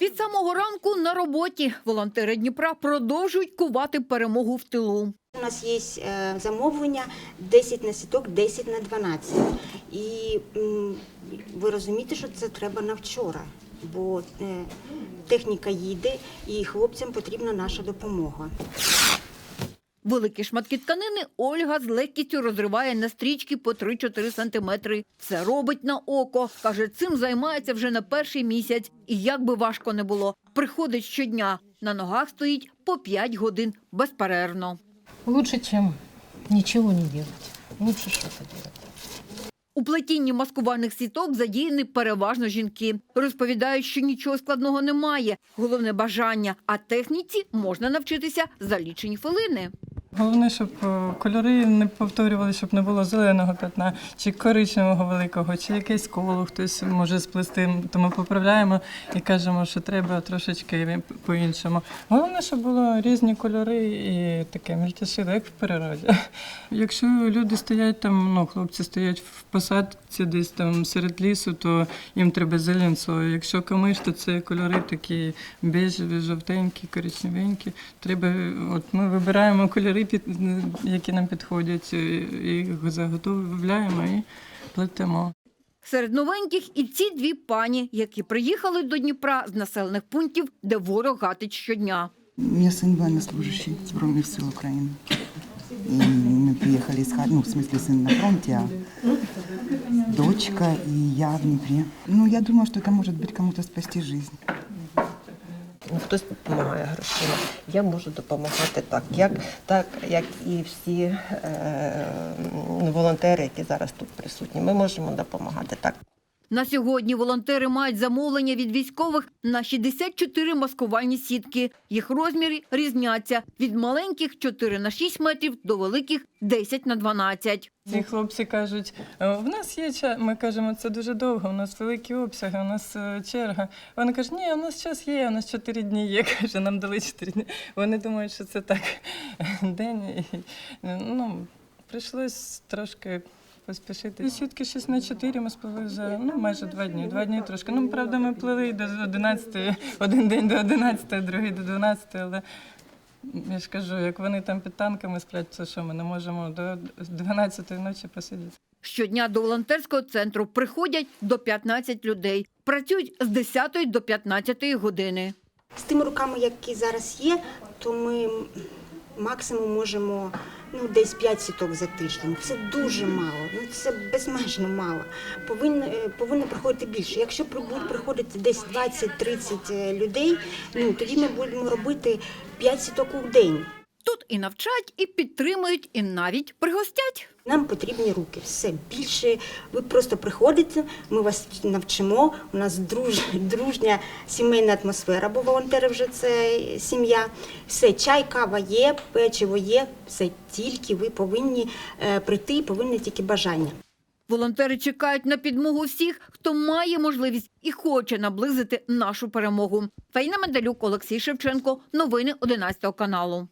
Від самого ранку на роботі волонтери Дніпра продовжують кувати перемогу в тилу. У нас є е, замовлення 10 на сіток, 10 на 12. І ви розумієте, що це треба на вчора, бо е, техніка їде і хлопцям потрібна наша допомога. Великі шматки тканини Ольга з легкістю розриває на стрічки по 3-4 сантиметри. Це робить на око. Каже, цим займається вже на перший місяць. І як би важко не було, приходить щодня. На ногах стоїть по 5 годин безперервно. Лучше, чем ничего не делать. Лучше что-то делать. У плетінні маскувальних сіток задіяні переважно жінки. Розповідають, що нічого складного немає. Головне бажання, а техніці можна навчитися за лічені хвилини. Головне, щоб е, кольори не повторювали, щоб не було зеленого пятна, чи коричневого великого, чи якесь коло хтось може сплести. То ми поправляємо і кажемо, що треба трошечки по-іншому. Головне, щоб було різні кольори і таке мельтешило, як в природі. Якщо люди стоять там, ну хлопці стоять в посадці десь там серед лісу, то їм треба зеленцо. Якщо камиш, то це кольори такі бежеві, жовтенькі, коричневенькі. Треба, от ми вибираємо кольори, під, які нам підходять, і їх заготовляємо і плетемо. Серед новеньких і ці дві пані, які приїхали до Дніпра з населених пунктів, де ворог гатить щодня. У меня сын военнослужащий Збройных сил Украины. И мы приехали с Хар- ну, в смысле, сын на фронте, а дочка и я в Днепре. Ну, я думаю, что это может быть кому-то спасти жизнь. Ну, Хтось допомагає грошима. Я можу допомагати так, як, так, як і всі е, волонтери, які зараз тут присутні. Ми можемо допомагати так. На сьогодні волонтери мають замовлення від військових на 64 маскувальні сітки. Їх розміри різняться від маленьких 4 на 6 метрів до великих 10 на 12. Ці хлопці кажуть, «Е, в нас є час. Ми кажемо, це дуже довго, у нас великі обсяги, у нас е, черга. Вони кажуть, ні, у нас час є, у нас 4 дні є. Каже, нам дали 4 дні. Вони думають, що це так день. Ну, прийшлось трошки поспішити. Сітки 6 на 4 ми сплили за ну, майже 2 дні. Два дні трошки. Ну, правда, ми плили до 11, один день до 11, другий до 12, але я ж кажу, як вони там під танками сплять, то що ми не можемо до 12-ї ночі посидіти. Щодня до волонтерського центру приходять до 15 людей. Працюють з 10 до 15 години. З тими руками, які зараз є, то ми максимум можемо ну, десь 5 сіток за тиждень. Це дуже мало, ну це безмежно мало. Повинно, е, повинно приходити більше. Якщо будуть приходити десь 20-30 людей, ну тоді ми будемо робити 5 сіток у день. Тут і навчать, і підтримують, і навіть пригостять. Нам потрібні руки. Все більше. Ви просто приходите, ми вас навчимо. У нас друж, дружня сімейна атмосфера, бо волонтери вже це сім'я. Все, чай, кава є, печиво є. Все тільки ви повинні е, прийти, повинні тільки бажання. Волонтери чекають на підмогу всіх, хто має можливість і хоче наблизити нашу перемогу. Фейна Медалюк, Олексій Шевченко. Новини 11 каналу.